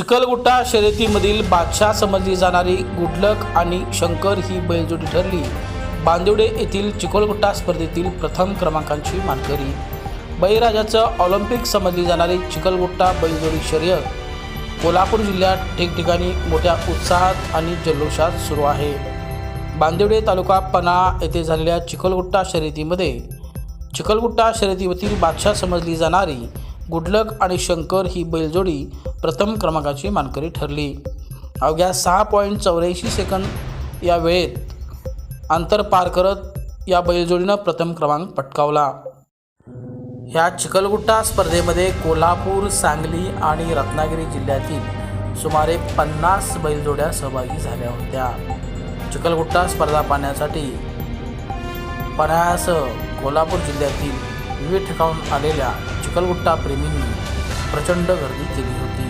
चिखलगुट्टा शर्यतीमधील बादशाह समजली जाणारी गुडलक आणि शंकर ही बैलजोडी ठरली. बांदिवडे येथील चिखलगुट्टा स्पर्धेतील प्रथम क्रमांकांची मानकरी. बळीराजाचं ऑलिम्पिक समजली जाणारी चिखलगुट्टा बैलजोडी शर्यत. कोल्हापूर जिल्ह्यात ठिकठिकाणी मोठ्या उत्साहात आणि जल्लोषात सुरू आहे. बांदिवडे तालुका पना येथे झालेल्या चिखलगुट्टा शर्यतीमध्ये चिखलगुट्टा शर्यतीवरील बादशाह समजली जाणारी गुडलक आणि शंकर ही बैलजोडी प्रथम क्रमांकाची मानकरी ठरली. अवघ्या सहा पॉईंट चौऱ्याऐंशी सेकंद या वेळेत अंतर पार करत या बैलजोडीनं प्रथम क्रमांक पटकावला. ह्या चिखलगुट्टा स्पर्धेमध्ये कोल्हापूर सांगली आणि रत्नागिरी जिल्ह्यातील सुमारे पन्नास बैलजोड्या सहभागी झाल्या होत्या. चिखलगुट्टा स्पर्धा पाहण्यासाठी पन्हाळ्यासह कोल्हापूर जिल्ह्यातील विविध ठिकाणून आलेल्या चिखलगुट्टा प्रेमींनी प्रचंड गर्दी केली होती.